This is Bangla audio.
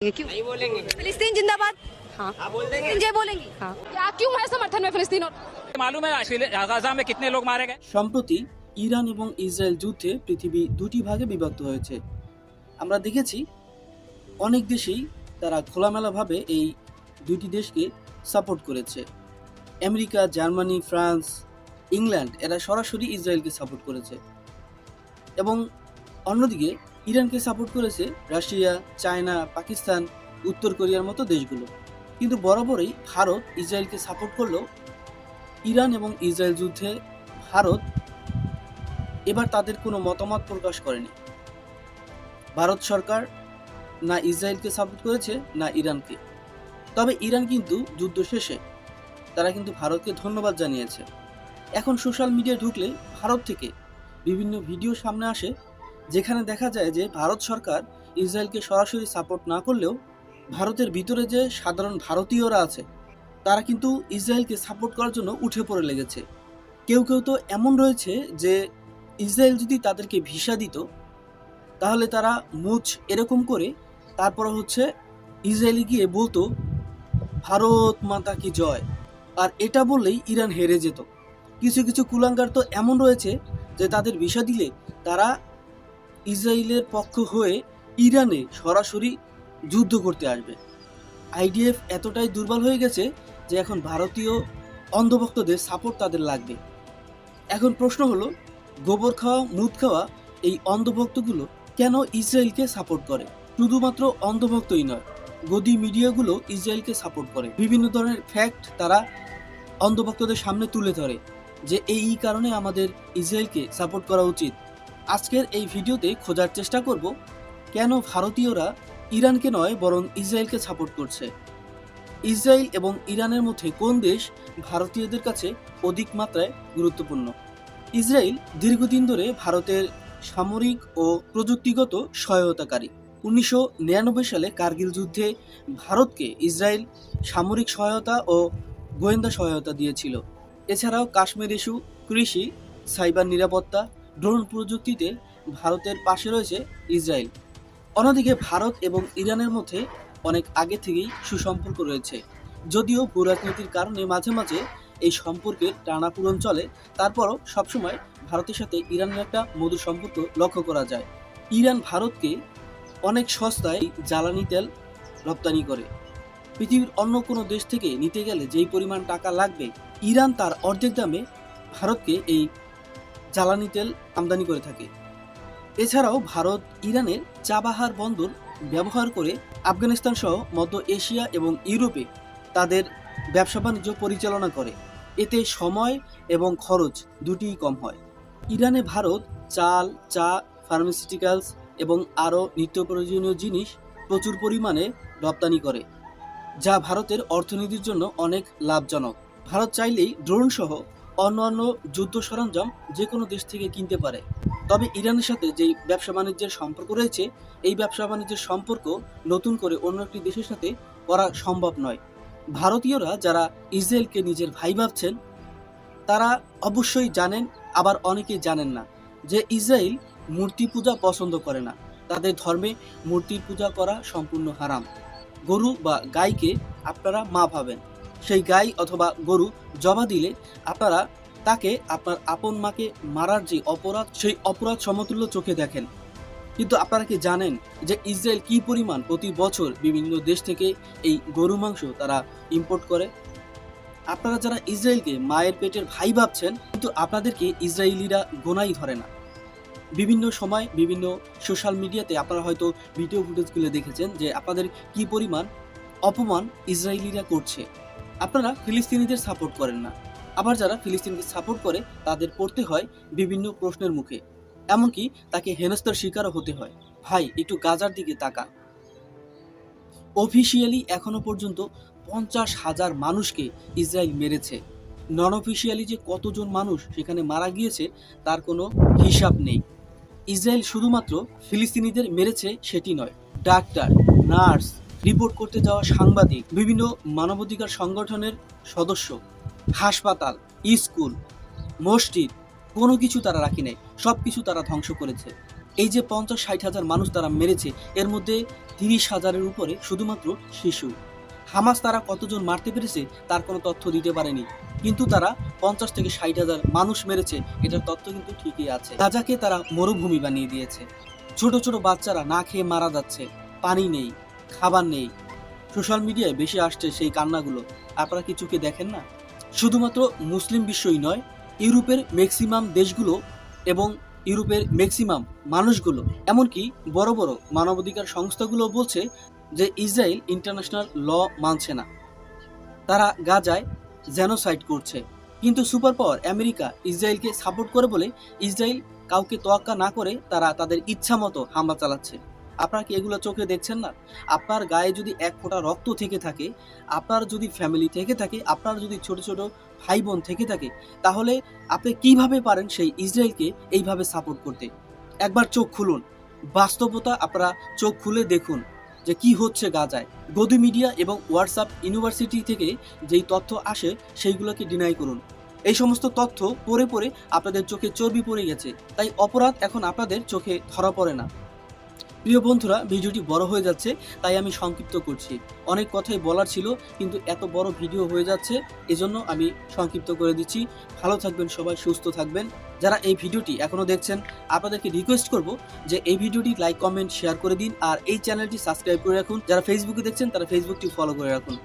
क्यों नहीं बोलेंगे फिलिस्तीन जिंदाबाद हाँ आप बोल देंगे ये बोलेंगी हाँ क्या क्यों है समर्थन में फिलिस्तीन और मालूम है श्रील- गाजा में कितने लोग मारे गए সম্প্রতি ইরান এবং ইসরায়েল যুদ্ধে পৃথিবী দুটি ভাগে বিভক্ত হয়েছে আমরা দেখেছি অনেক দেশেই তারা খোলামেলাভাবে এই দুটি দেশকে সাপোর্ট করেছে আমেরিকা জার্মানি ফ্রান্স ইংল্যান্ড এরা সরাসরি ইসরায়েলকে সাপোর্ট করেছে এবং অন্যদিকে ইরানকে সাপোর্ট করেছে রাশিয়া, চায়না, পাকিস্তান, উত্তর কোরিয়ার মতো দেশগুলো। কিন্তু বরাবরই ভারত ইসরায়েলকে সাপোর্ট করলেও ইরান এবং ইসরায়েল যুদ্ধে ভারত এবার তাদের কোনো মতামত প্রকাশ করেনি। ভারত সরকার না ইসরায়েলকে সাপোর্ট করেছে, না ইরানকে। তবে ইরান কিন্তু যুদ্ধ শেষে তারা কিন্তু ভারতকে ধন্যবাদ জানিয়েছে। এখন সোশ্যাল মিডিয়ায় ঢুকলে ভারত থেকে বিভিন্ন ভিডিও সামনে আসে। যেখানে দেখা যায় যে ভারত সরকার ইসরায়েলকে সরাসরি সাপোর্ট না করলেও ভারতের ভিতরে যে সাধারণ ভারতীয়রা আছে, তারা কিন্তু ইসরায়েলকে সাপোর্ট করার জন্য উঠে পড়ে লেগেছে। কেউ কেউ তো এমন রয়েছে যে ইসরায়েল যদি তাদেরকে ভিসা দিত, তাহলে তারা মুচ এরকম করে তারপর হচ্ছে ইসরায়েলে গিয়ে বলতো, ভারত মাতা কি জয়। আর এটা বললেই ইরান হেরে যেত। কিছু কিছু কুলাঙ্গার তো এমন রয়েছে যে তাদের ভিসা দিলে তারা ইসরায়েলের পক্ষ হয়ে ইরানে সরাসরি যুদ্ধ করতে আসবে। আইডিএফ এতটাই দুর্বল হয়ে গেছে যে এখন ভারতীয় অন্ধভক্তদের সাপোর্ট তাদের লাগবে। এখন প্রশ্ন হলো, গোবর খাওয়া, মুদ খাওয়া এই অন্ধভক্তগুলো কেন ইসরায়েলকে সাপোর্ট করে? শুধুমাত্র অন্ধভক্তই নয়, গদি মিডিয়াগুলো ইসরায়েলকে সাপোর্ট করে। বিভিন্ন ধরনের ফ্যাক্ট তারা অন্ধভক্তদের সামনে তুলে ধরে যে এই কারণে আমাদের ইসরায়েলকে সাপোর্ট করা উচিত। আজকের এই ভিডিওতে খোঁজার চেষ্টা করব কেন ভারতীয়রা ইরানকে নয় বরং ইসরায়েলকে সাপোর্ট করছে। ইসরায়েল এবং ইরানের মধ্যে কোন দেশ ভারতীয়দের কাছে অধিক মাত্রায় গুরুত্বপূর্ণ? ইসরায়েল দীর্ঘদিন ধরে ভারতের সামরিক ও প্রযুক্তিগত সহায়তাকারী। উনিশশো নিরানব্বই সালে কার্গিল যুদ্ধে ভারতকে ইসরায়েল সামরিক সহায়তা ও গোয়েন্দা সহায়তা দিয়েছিল। এছাড়াও কাশ্মীর ইস্যু, কৃষি, সাইবার নিরাপত্তা ড্রোন প্রযুক্তিতে ভারতের পাশে রয়েছে ইসরায়েল। অন্যদিকে ভারত এবং ইরানের মধ্যে অনেক আগে থেকেই সুসম্পর্ক রয়েছে। যদিও ভূরাজনীতির কারণে মাঝে মাঝে এই সম্পর্কের টানাপূরণ চলে, তারপরও সবসময় ভারতের সাথে ইরানের একটা মধুর সম্পর্ক লক্ষ্য করা যায়। ইরান ভারতকে অনেক সস্তায় জ্বালানি তেল রপ্তানি করে। পৃথিবীর অন্য কোনো দেশ থেকে নিতে গেলে যেই পরিমাণ টাকা লাগবে, ইরান তার অর্ধেক দামে ভারতকে এই জ্বালানি তেল আমদানি করে থাকে। এছাড়াও ভারত, ইরানের চাবাহার বন্দর ব্যবহার করে আফগানিস্তান সহ মধ্য এশিয়া এবং ইউরোপে তাদের ব্যবসা বাণিজ্য পরিচালনা করে। এতে সময় এবং খরচ দুটিই কম হয়। ইরানে ভারত চাল, চা ফার্মাসিউটিক্যালস এবং আরও নিত্য প্রয়োজনীয় জিনিস প্রচুর পরিমাণে রপ্তানি করে, যা ভারতের অর্থনীতির জন্য অনেক লাভজনক। ভারত চাইলেই ড্রোন সহ অন্যান্য যুদ্ধ সরঞ্জাম যে কোনো দেশ থেকে কিনতে পারে। তবে ইরানের সাথে যেই ব্যবসা বাণিজ্যের সম্পর্ক রয়েছে, এই ব্যবসা বাণিজ্যের সম্পর্ক নতুন করে অন্য একটি দেশের সাথে করা সম্ভব নয়। ভারতীয়রা যারা ইসরায়েলকে নিজের ভাই ভাবছেন, তারা অবশ্যই জানেন, আবার অনেকেই জানেন না, যে ইসরায়েল মূর্তি পূজা পছন্দ করে না। তাদের ধর্মে মূর্তির পূজা করা সম্পূর্ণ হারাম। গরু বা গাইকে আপনারা মা ভাবেন। সেই গাই অথবা গরু জবা দিলে আপনারা তাকে আপনার আপন মাকে মারার যে অপরাধ, সেই অপরাধ সমতুল্য চোখে দেখেন। কিন্তু আপনারা কি জানেন যে ইসরায়েল কি পরিমাণ প্রতি বছর বিভিন্ন দেশ থেকে এই গরু মাংস তারা ইম্পোর্ট করে? আপনারা যারা ইসরায়েলকে মায়ের পেটের ভাই ভাবছেন, কিন্তু আপনাদেরকে ইসরায়েলিরা গোনাই ধরে না। বিভিন্ন সময় বিভিন্ন সোশ্যাল মিডিয়াতে আপনারা হয়তো ভিডিও ফুটেজগুলো দেখেছেন যে আপনাদের কি পরিমাণ অপমান ইসরায়েলিরা করছে। আপনারা ফিলিস্তিনিদের সাপোর্ট করেন না। আবার যারা ফিলিস্তিনকে সাপোর্ট করে, তাদের পড়তে হয় বিভিন্ন প্রশ্নের মুখে। এমনকি তাকে হেনস্থার শিকারও হতে হয়। ভাই, একটু গাজার দিকে তাকা অফিসিয়ালি এখনও পর্যন্ত পঞ্চাশ হাজার মানুষকে ইসরায়েল মেরেছে। নন অফিসিয়ালি যে কতজন মানুষ সেখানে মারা গিয়েছে, তার কোনো হিসাব নেই। ইসরায়েল শুধুমাত্র ফিলিস্তিনিদের মেরেছে সেটি নয়। ডাক্তার, নার্স রিপোর্ট করতে যাওয়া সাংবাদিক, বিভিন্ন মানবাধিকার সংগঠনের সদস্য, হাসপাতাল, স্কুল, মসজিদ, কোনো কিছু তারা রাখি নাই, সব কিছু তারা ধ্বংস করেছে। এই যে পঞ্চাশ ষাট হাজার মানুষ তারা মেরেছে, এর মধ্যে তিরিশ হাজারের উপরে শুধুমাত্র শিশু। হামাস তারা কতজন মারতে পেরেছে, তার কোনো তথ্য দিতে পারেনি। কিন্তু তারা পঞ্চাশ থেকে ষাট হাজার মানুষ মেরেছে, এটার তথ্য কিন্তু ঠিকই আছে। গাজাকে তারা মরুভূমি বানিয়ে দিয়েছে। ছোট ছোট বাচ্চারা না খেয়ে মারা যাচ্ছে, পানি নেই। খাবার নেই। সোশ্যাল মিডিয়ায় বেশি আসছে সেই কান্নাগুলো। আপনারা কি চোখে দেখেন না? শুধুমাত্র মুসলিম বিশ্বই নয়, ইউরোপের ম্যাক্সিমাম দেশগুলো এবং ইউরোপের ম্যাক্সিমাম মানুষগুলো। এমনকি বড় বড় মানবাধিকার সংস্থাগুলো বলছে যে ইসরায়েল ইন্টারন্যাশনাল ল মানছে না। তারা গাজায় জেনোসাইড করছে। কিন্তু সুপার পাওয়ার আমেরিকা ইসরায়েলকে সাপোর্ট করে বলে ইসরায়েল কাউকে তোয়াক্কা না করে তারা তাদের ইচ্ছা মতো হামলা চালাচ্ছে। আপনারা কি এগুলো চোখে দেখছেন না? আপনার গায়ে যদি এক ফোঁটা রক্ত থেকে থাকে, আপনার যদি ফ্যামিলি থেকে থাকে, আপনার যদি ছোট ছোট ভাই বোন থেকে থাকে, তাহলে আপনি কীভাবে পারেন সেই ইসরায়েলকে এইভাবে সাপোর্ট করতে? একবার চোখ খুলুন। বাস্তবতা আপনারা চোখ খুলে দেখুন যে কি হচ্ছে গাজায়। গদি মিডিয়া এবং হোয়াটসঅ্যাপ ইউনিভার্সিটি থেকে যেই তথ্য আসে, সেইগুলোকে ডিনাই করুন। এই সমস্ত তথ্য পড়ে পড়ে আপনাদের চোখে চর্বি পড়ে গেছে। তাই অপরাধ এখন আপনাদের চোখে ধরা পড়ে না। প্রিয় বন্ধুরা, ভিডিওটি বড় হয়ে যাচ্ছে, তাই আমি সংক্ষিপ্ত করছি। অনেক কথাই বলার ছিল, কিন্তু এত বড় ভিডিও হয়ে যাচ্ছে, এজন্য আমি সংক্ষিপ্ত করে দিচ্ছি। ভালো থাকবেন সবাই, সুস্থ থাকবেন। যারা এই ভিডিওটি এখনও দেখছেন, আপনাদেরকে রিকোয়েস্ট করব যে এই ভিডিওটি লাইক কমেন্ট শেয়ার করে দিন, আর এই চ্যানেলটি সাবস্ক্রাইব করে রাখুন। যারা ফেসবুকে দেখছেন, তারা ফেসবুকটি ফলো করে রাখুন।